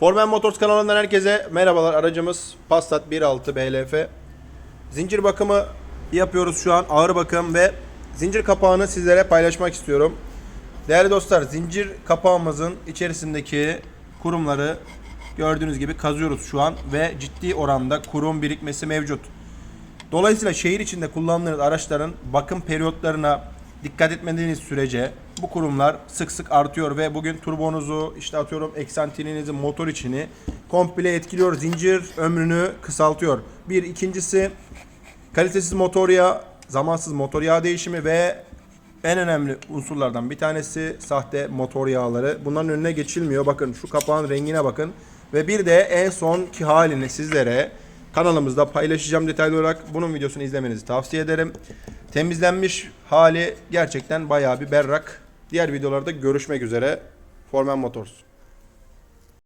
Formen Motors kanalından herkese merhabalar. Aracımız Passat 1.6 BLF. Zincir bakımı yapıyoruz şu an. Ağır bakım ve zincir kapağını sizlere paylaşmak istiyorum. Değerli dostlar, zincir kapağımızın içerisindeki kurumları gördüğünüz gibi kazıyoruz şu an ve ciddi oranda kurum birikmesi mevcut. Dolayısıyla şehir içinde kullandığınız araçların bakım periyotlarına dikkat etmediğiniz sürece bu kurumlar sık sık artıyor ve bugün turbonuzu işte atıyorum eksantrinizi motor içini komple etkiliyor. Zincir ömrünü kısaltıyor. Bir ikincisi kalitesiz motor yağı, zamansız motor yağı değişimi ve en önemli unsurlardan bir tanesi sahte motor yağları. Bunların önüne geçilmiyor. Bakın şu kapağın rengine bakın. Ve bir de en sonki halini sizlere kanalımızda paylaşacağım detaylı olarak. Bunun videosunu izlemenizi tavsiye ederim. Temizlenmiş hali gerçekten bayağı bir berrak. Diğer videolarda görüşmek üzere. Formen Motors.